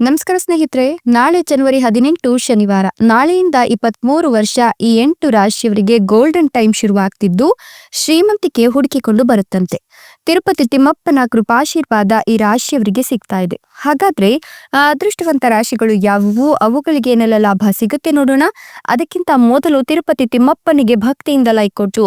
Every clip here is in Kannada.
ನಮಸ್ಕಾರ ಸ್ನೇಹಿತರೆ, ನಾಳೆ ಜನವರಿ ಹದಿನೆಂಟು ಶನಿವಾರ, ನಾಳೆಯಿಂದ ಇಪ್ಪತ್ಮೂರು ವರ್ಷ ಈ ಎಂಟು ರಾಶಿಯವರಿಗೆ ಗೋಲ್ಡನ್ ಟೈಮ್ ಶುರುವಾಗ್ತಿದ್ದು ಶ್ರೀಮಂತಿಕೆ ಹುಡುಕಿಕೊಂಡು ಬರುತ್ತಂತೆ. ತಿರುಪತಿ ತಿಮ್ಮಪ್ಪನ ಕೃಪಾಶೀರ್ವಾದ ಈ ರಾಶಿಯವರಿಗೆ ಸಿಗ್ತಾ ಇದೆ. ಹಾಗಾದ್ರೆ ಅದೃಷ್ಟವಂತ ರಾಶಿಗಳು ಯಾವುವು? ಅವುಗಳಿಗೆ ಏನೆಲ್ಲ ಲಾಭ ಸಿಗುತ್ತೆ ನೋಡೋಣ. ಅದಕ್ಕಿಂತ ಮೊದಲು ತಿರುಪತಿ ತಿಮ್ಮಪ್ಪನಿಗೆ ಭಕ್ತಿಯಿಂದ ಲೈಕ್ ಕೊಟ್ಟು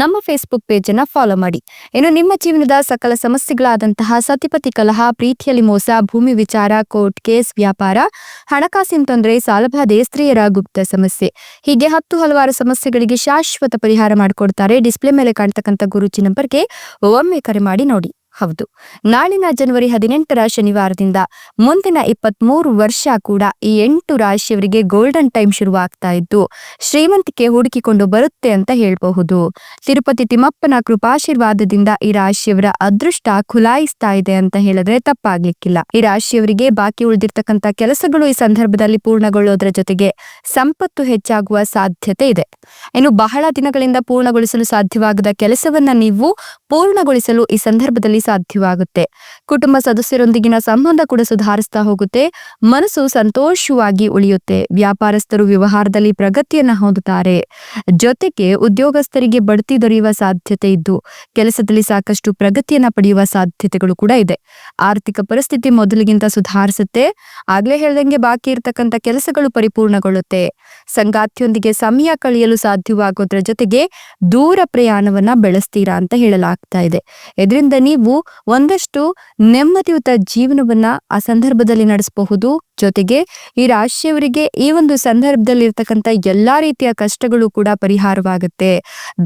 ನಮ್ಮ ಫೇಸ್ಬುಕ್ ಪೇಜ್ ಅನ್ನ ಫಾಲೋ ಮಾಡಿ. ಇನ್ನು ನಿಮ್ಮ ಜೀವನದ ಸಕಲ ಸಮಸ್ಯೆಗಳಾದಂತಹ ಸತಿಪತಿ ಕಲಹ, ಪ್ರೀತಿಯಲ್ಲಿ ಮೋಸ, ಭೂಮಿ ವಿಚಾರ, ಕೋರ್ಟ್ ಕೇಸ್, ವ್ಯಾಪಾರ, ಹಣಕಾಸಿನ ತೊಂದರೆ, ಸಾಲಬಾಧೆ, ಸ್ತ್ರೀಯರ ಗುಪ್ತ ಸಮಸ್ಯೆ, ಹೀಗೆ ಹತ್ತು ಹಲವಾರು ಸಮಸ್ಯೆಗಳಿಗೆ ಶಾಶ್ವತ ಪರಿಹಾರ ಮಾಡಿಕೊಡ್ತಾರೆ. ಡಿಸ್ಪ್ಲೇ ಮೇಲೆ ಕಾಣ್ತಕ್ಕಂಥ ಗುರುಜಿ ನಂಬರ್ಗೆ ಒಮ್ಮೆ ಕರೆ ಮಾಡಿ ನೋಡಿ. ಹೌದು. ನಾಳಿನ ಜನವರಿ ಹದಿನೆಂಟರ ಶನಿವಾರದಿಂದ ಮುಂದಿನ ಇಪ್ಪತ್ಮೂರು ವರ್ಷ ಕೂಡ ಈ ಎಂಟು ರಾಶಿಯವರಿಗೆ ಗೋಲ್ಡನ್ ಟೈಮ್ ಶುರುವಾಗ್ತಾ ಇದ್ದು, ಶ್ರೀಮಂತಿಕೆ ಹುಡುಕಿಕೊಂಡು ಬರುತ್ತೆ ಅಂತ ಹೇಳಬಹುದು. ತಿರುಪತಿ ತಿಮ್ಮಪ್ಪನ ಕೃಪಾಶೀರ್ವಾದದಿಂದ ಈ ರಾಶಿಯವರ ಅದೃಷ್ಟ ಖುಲಾಯಿಸ್ತಾ ಇದೆ ಅಂತ ಹೇಳಿದ್ರೆ ತಪ್ಪಾಗ್ಲಿಕ್ಕಿಲ್ಲ. ಈ ರಾಶಿಯವರಿಗೆ ಬಾಕಿ ಉಳಿದಿರ್ತಕ್ಕಂಥ ಕೆಲಸಗಳು ಈ ಸಂದರ್ಭದಲ್ಲಿ ಪೂರ್ಣಗೊಳ್ಳೋದ್ರ ಜೊತೆಗೆ ಸಂಪತ್ತು ಹೆಚ್ಚಾಗುವ ಸಾಧ್ಯತೆ ಇದೆ. ಇನ್ನು ಬಹಳ ದಿನಗಳಿಂದ ಪೂರ್ಣಗೊಳಿಸಲು ಸಾಧ್ಯವಾಗದ ಕೆಲಸವನ್ನ ನೀವು ಪೂರ್ಣಗೊಳಿಸಲು ಈ ಸಂದರ್ಭದಲ್ಲಿ ಸಾಧ್ಯವಾಗುತ್ತೆ. ಕುಟುಂಬ ಸದಸ್ಯರೊಂದಿಗಿನ ಸಂಬಂಧ ಕೂಡ ಸುಧಾರಿಸ್ತಾ ಹೋಗುತ್ತೆ. ಮನಸ್ಸು ಸಂತೋಷವಾಗಿ ಉಳಿಯುತ್ತೆ. ವ್ಯಾಪಾರಸ್ಥರು ವ್ಯವಹಾರದಲ್ಲಿ ಪ್ರಗತಿಯನ್ನ ಹೊಂದುತ್ತಾರೆ. ಜೊತೆಗೆ ಉದ್ಯೋಗಸ್ಥರಿಗೆ ಬಡ್ತಿ ದೊರೆಯುವ ಸಾಧ್ಯತೆ ಇದ್ದು, ಕೆಲಸದಲ್ಲಿ ಸಾಕಷ್ಟು ಪ್ರಗತಿಯನ್ನ ಪಡೆಯುವ ಸಾಧ್ಯತೆಗಳು ಕೂಡ ಇದೆ. ಆರ್ಥಿಕ ಪರಿಸ್ಥಿತಿ ಮೊದಲಿಗಿಂತ ಸುಧಾರಿಸುತ್ತೆ. ಆಗ್ಲೇ ಹೇಳ್ದಂಗೆ ಬಾಕಿ ಇರತಕ್ಕಂತ ಕೆಲಸಗಳು ಪರಿಪೂರ್ಣಗೊಳ್ಳುತ್ತೆ. ಸಂಗಾತಿಯೊಂದಿಗೆ ಸಮಯ ಕಳೆಯಲು ಸಾಧ್ಯವಾಗೋದ್ರ ಜೊತೆಗೆ ದೂರ ಪ್ರಯಾಣವನ್ನ ಬೆಳೆಸ್ತೀರಾ ಅಂತ ಹೇಳಲಾಗ್ತಾ ಇದೆ. ಇದರಿಂದ ನೀವು ಒಂದಷ್ಟು ನೆಮ್ಮದಿಯುತ ಜೀವನವನ್ನ ಆ ಸಂದರ್ಭದಲ್ಲಿ ನಡೆಸಬಹುದು. ಜೊತೆಗೆ ಈ ರಾಶಿಯವರಿಗೆ ಈ ಒಂದು ಸಂದರ್ಭದಲ್ಲಿ ಇರ್ತಕ್ಕಂಥ ಎಲ್ಲಾ ರೀತಿಯ ಕಷ್ಟಗಳು ಕೂಡ ಪರಿಹಾರವಾಗುತ್ತೆ.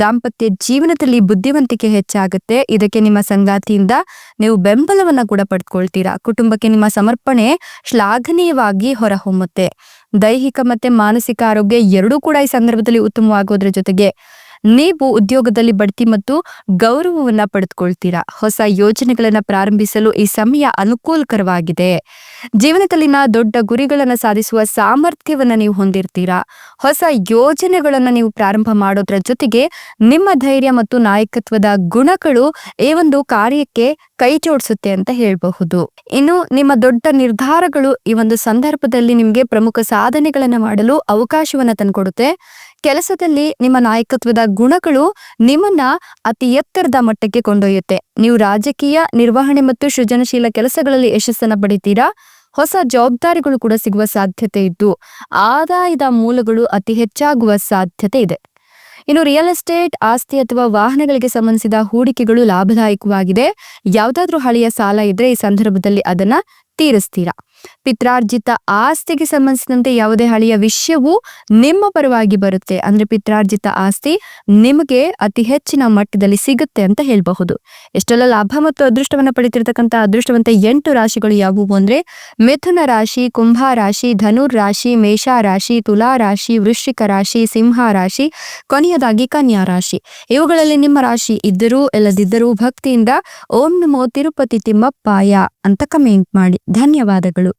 ದಾಂಪತ್ಯ ಜೀವನದಲ್ಲಿ ಬುದ್ಧಿವಂತಿಕೆ ಹೆಚ್ಚಾಗುತ್ತೆ. ಇದಕ್ಕೆ ನಿಮ್ಮ ಸಂಗಾತಿಯಿಂದ ನೀವು ಬೆಂಬಲವನ್ನ ಕೂಡ ಪಡ್ಕೊಳ್ತೀರಾ. ಕುಟುಂಬಕ್ಕೆ ನಿಮ್ಮ ಸಮರ್ಪಣೆ ಶ್ಲಾಘನೀಯವಾಗಿ ಹೊರಹೊಮ್ಮುತ್ತೆ. ದೈಹಿಕ ಮತ್ತೆ ಮಾನಸಿಕ ಆರೋಗ್ಯ ಎರಡೂ ಕೂಡ ಈ ಸಂದರ್ಭದಲ್ಲಿ ಉತ್ತಮವಾಗೋದ್ರ ಜೊತೆಗೆ ನೀವು ಉದ್ಯೋಗದಲ್ಲಿ ಬಡ್ತಿ ಮತ್ತು ಗೌರವವನ್ನ ಪಡೆದುಕೊಳ್ತೀರಾ? ಹೊಸ ಯೋಜನೆಗಳನ್ನ ಪ್ರಾರಂಭಿಸಲು ಈ ಸಮಯ ಅನುಕೂಲಕರವಾಗಿದೆ. ಜೀವನದಲ್ಲಿನ ದೊಡ್ಡ ಗುರಿಗಳನ್ನ ಸಾಧಿಸುವ ಸಾಮರ್ಥ್ಯವನ್ನ ನೀವು ಹೊಂದಿರ್ತೀರಾ? ಹೊಸ ಯೋಜನೆಗಳನ್ನ ನೀವು ಪ್ರಾರಂಭ ಮಾಡೋದ್ರ ಜೊತೆಗೆ ನಿಮ್ಮ ಧೈರ್ಯ ಮತ್ತು ನಾಯಕತ್ವದ ಗುಣಗಳು ಈ ಒಂದು ಕಾರ್ಯಕ್ಕೆ ಕೈ ಜೋಡಿಸುತ್ತೆ ಅಂತ ಹೇಳಬಹುದು. ಇನ್ನು ನಿಮ್ಮ ದೊಡ್ಡ ನಿರ್ಧಾರಗಳು ಈ ಒಂದು ಸಂದರ್ಭದಲ್ಲಿ ನಿಮಗೆ ಪ್ರಮುಖ ಸಾಧನೆಗಳನ್ನ ಮಾಡಲು ಅವಕಾಶವನ್ನ ತಂದ್ಕೊಡುತ್ತೆ. ಕೆಲಸದಲ್ಲಿ ನಿಮ್ಮ ನಾಯಕತ್ವದ ಗುಣಗಳು ನಿಮ್ಮನ್ನ ಅತಿ ಎತ್ತರದ ಮಟ್ಟಕ್ಕೆ ಕೊಂಡೊಯ್ಯುತ್ತೆ. ನೀವು ರಾಜಕೀಯ, ನಿರ್ವಹಣೆ ಮತ್ತು ಸೃಜನಶೀಲ ಕೆಲಸಗಳಲ್ಲಿ ಯಶಸ್ಸನ್ನ ಪಡಿತೀರಾ? ಹೊಸ ಜವಾಬ್ದಾರಿಗಳು ಕೂಡ ಸಿಗುವ ಸಾಧ್ಯತೆ ಇದ್ದು, ಆದಾಯದ ಮೂಲಗಳು ಅತಿ ಹೆಚ್ಚಾಗುವ ಸಾಧ್ಯತೆ ಇದೆ. ಇನ್ನು ರಿಯಲ್ ಎಸ್ಟೇಟ್ ಆಸ್ತಿ ಅಥವಾ ವಾಹನಗಳಿಗೆ ಸಂಬಂಧಿಸಿದ ಹೂಡಿಕೆಗಳು ಲಾಭದಾಯಕವಾಗಿದೆ. ಯಾವುದಾದ್ರೂ ಹಳೆಯ ಸಾಲ ಇದ್ರೆ ಈ ಸಂದರ್ಭದಲ್ಲಿ ಅದನ್ನ ತೀರಿಸ್ತೀರಾ? ಪಿತ್ರಾರ್ಜಿತ ಆಸ್ತಿಗೆ ಸಂಬಂಧಿಸಿದಂತೆ ಯಾವುದೇ ಹಳೆಯ ವಿಷಯವು ನಿಮ್ಮ ಪರವಾಗಿ ಬರುತ್ತೆ. ಅಂದ್ರೆ ಪಿತ್ರಾರ್ಜಿತ ಆಸ್ತಿ ನಿಮಗೆ ಅತಿ ಹೆಚ್ಚಿನ ಮಟ್ಟದಲ್ಲಿ ಸಿಗುತ್ತೆ ಅಂತ ಹೇಳಬಹುದು. ಎಷ್ಟೆಲ್ಲ ಲಾಭ ಮತ್ತು ಅದೃಷ್ಟವನ್ನ ಪಡಿತಿರ್ತಕ್ಕಂಥ ಅದೃಷ್ಟವಂತ ಎಂಟು ರಾಶಿಗಳು ಯಾವುವು ಅಂದ್ರೆ ಮಿಥುನ ರಾಶಿ, ಕುಂಭ ರಾಶಿ, ಧನುರ್ ರಾಶಿ, ಮೇಷ ರಾಶಿ, ತುಲಾ ರಾಶಿ, ವೃಶ್ಚಿಕ ರಾಶಿ, ಸಿಂಹ ರಾಶಿ, ಕೊನೆಯದಾಗಿ ಕನ್ಯಾ ರಾಶಿ. ಇವುಗಳಲ್ಲಿ ನಿಮ್ಮ ರಾಶಿ ಇದ್ದರೂ ಇಲ್ಲದಿದ್ದರೂ ಭಕ್ತಿಯಿಂದ ಓಂ ನಮೋ ತಿರುಪತಿ ತಿಮ್ಮಪ್ಪಾಯ ಅಂತ ಕಮೆಂಟ್ ಮಾಡಿ. ಧನ್ಯವಾದಗಳು.